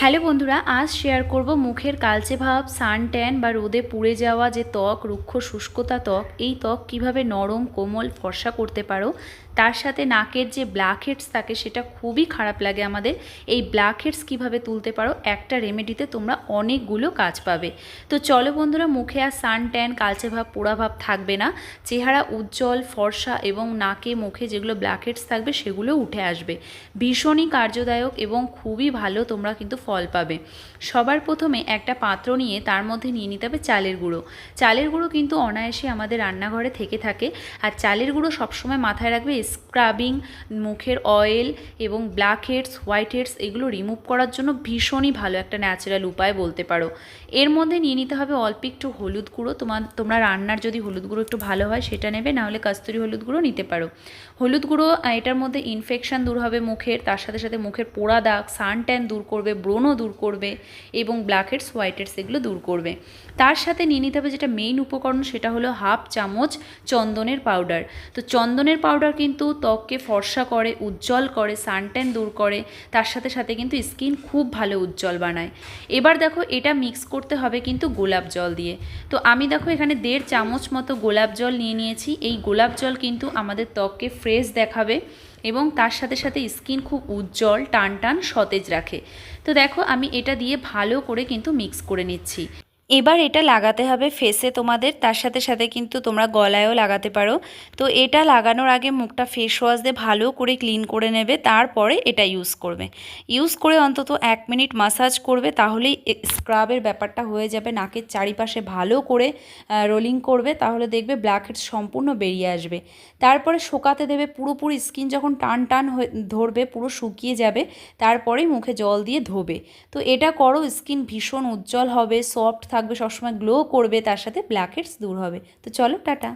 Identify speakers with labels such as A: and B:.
A: Hello বন্ধুরা, আজ share করব মুখের কালচে ভাব সান ট্যান বা রোদে পুড়ে যাওয়া যে ত্বক, রুক্ষ শুষ্কতা ত্বক, এই ত্বক কীভাবে নরম, কোমল, ফর্সা করতে পারো? তার সাথে নাকের যে ব্ল্যাক হেডস থাকে, সেটা খুবই খারাপ লাগে আমাদের। এই ব্ল্যাক হেডস কীভাবে তুলতে পারো? একটা রেমেডিতে তোমরা অনেকগুলো কাজ পাবে। তো চলো বন্ধুরা, মুখে আর সান ট্যান কালচে ভাব, পোড়া ভাব থাকবে না। চেহারা উজ্জ্বল, ফর্সা এবং নাকে, মুখে যেগুলো ব্ল্যাক হেডস থাকবে, সেগুলো উঠে আসবে। ভীষণই কার্যদায়ক এবং খুবই ভালো তোমরা কিন্তু ফল পাবে। সবার প্রথমে একটা পাত্র নিয়ে তার মধ্যে নিয়ে নিতে হবে চালের গুঁড়ো। চালের গুঁড়ো কিন্তু অনায়াসে আমাদের রান্নাঘরে থেকে থাকে। আর চালের গুঁড়ো সবসময় মাথায় রাখবে স্ক্রাবিং, মুখের অয়েল এবং ব্ল্যাক হেডস, হোয়াইট হেডস এগুলো রিমুভ করার জন্য ভীষণই ভালো একটা ন্যাচারাল উপায় বলতে পারো। এর মধ্যে নিয়ে নিতে হবে অল্প একটু হলুদ গুঁড়ো। তোমার তোমরা রান্নার যদি হলুদ গুঁড়ো একটু ভালো হয় সেটা নেবে, নাহলে কাস্তুরি হলুদ গুঁড়ো নিতে পারো। হলুদ গুঁড়ো এটার মধ্যে ইনফেকশান দূর হবে মুখের, তার সাথে সাথে মুখের পোড়া দাগ সান ট্যান দূর করবে ব্রণও দূর করবে এবং ব্ল্যাক হেডস হোয়াইট হেডস এগুলো দূর করবে। তার সাথে নিয়ে নিতে হবে যেটা মেইন উপকরণ সেটা হলো হাফ চামচ চন্দনের পাউডার তো চন্দনের পাউডার কিন্তু ত্বককে ফর্সা করে, উজ্জ্বল করে, সানট্যান দূর করে, তার সাথে সাথে কিন্তু স্কিন খুব ভালো উজ্জ্বল বানায়। এবার দেখো এটা মিক্স করতে হবে কিন্তু গোলাপ জল দিয়ে। তো আমি দেখো এখানে দেড় চামচ মতো গোলাপ জল নিয়ে নিয়েছি। এই গোলাপ জল কিন্তু আমাদের ত্বককে ফ্রেশ দেখাবে এবং তার সাথে সাথে স্কিন খুব উজ্জ্বল টান টান সতেজ রাখে। তো দেখো আমি এটা দিয়ে ভালো করে কিন্তু মিক্স করে নিচ্ছি। এবার এটা লাগাতে হবে ফেসে তোমাদের, তার সাথে সাথে কিন্তু তোমরা গলায়ও লাগাতে পারো। তো এটা লাগানোর আগে মুখটা ফেস ওয়াশ দিয়ে ভালো করে ক্লিন করে নেবে, তারপরে এটা ইউজ করবে। ইউজ করে অন্তত এক মিনিট মাসাজ করবে তাহলেই স্ক্রাবের ব্যাপারটা হয়ে যাবে, নাকের চারিপাশে ভালো করে রোলিং করবে, তাহলে দেখবে ব্ল্যাক হেডস সম্পূর্ণ বেরিয়ে আসবে। তারপরে শোকাতে দেবে পুরোপুরি স্কিন যখন টান টান ধরবে, পুরো শুকিয়ে যাবে তারপরেই মুখে জল দিয়ে ধোবে। তো এটা করো স্কিন ভীষণ উজ্জ্বল হবে সফট থাকবে সবসময় গ্লো করবে তার সাথে ব্ল্যাকহেডস দূর হবে। তো চলো টাটা।